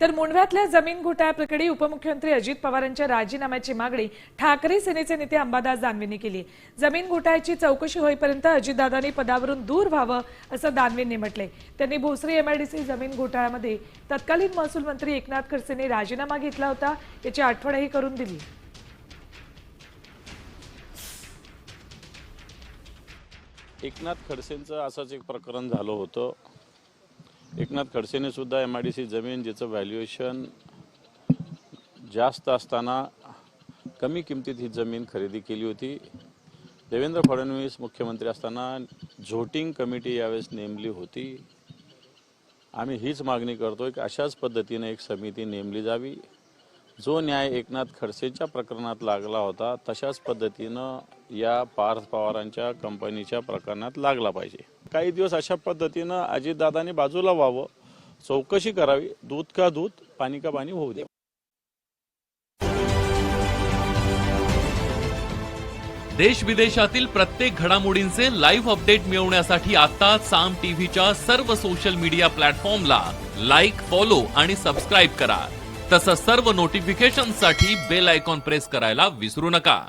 तर मुंडव्यातल्या जमीन घोटाळ्याप्रकरणी उपमुख्यमंत्री अजित पवारांच्या राजीनाम्याची मागणी ठाकरे सेनेचे नेते अंबादास दानवेंनी केली. जमीन घोटाळ्याची चौकशी होईपर्यंत अजितदादांनी पदावरून दूर व्हावं असं दानवेंनी म्हटले. त्यांनी भोसरी एमआयडीसी जमीन घोटाळ्यामध्ये तत्कालीन महसूल मंत्री एकनाथ खडसेंनी राजीनामा घेतला होता. याची आठवणही करून दिली. एकनाथ खडसेंचं असंच एक प्रकरण झालं होतं. एकनाथ खडसेने सुद्धा एम आय डी सी जमीन ज्याचं व्हॅल्युएशन जास्त असताना कमी किमतीत ही जमीन खरेदी केली होती. देवेंद्र फडणवीस मुख्यमंत्री असताना झोटिंग कमिटी यावेळेस नेमली होती. आम्ही हीच मागणी करतो की अशाच पद्धतीने एक समिती नेमली जावी. जो न्याय एकनाथ खडसेच्या प्रकरणात लागला होता तशाच पद्धतीनं या पार्थ पवारांच्या कंपनीच्या प्रकरणात लागला पाहिजे. काही दिवस अशा पद्धतीनं अजितदादांनी बाजूला व्हावं चौकशी करावी दूध का दूध पाणी का पाणी होऊ द्या देश विदेशातील प्रत्येक घडामोडींचे लाईव्ह अपडेट मिळवण्यासाठी आता साम टीव्हीच्या सर्व सोशल मीडिया प्लॅटफॉर्मला लाईक फॉलो आणि सबस्क्राईब करा. तसंच सर्व नोटिफिकेशनसाठी बेल आयकॉन प्रेस करायला विसरू नका.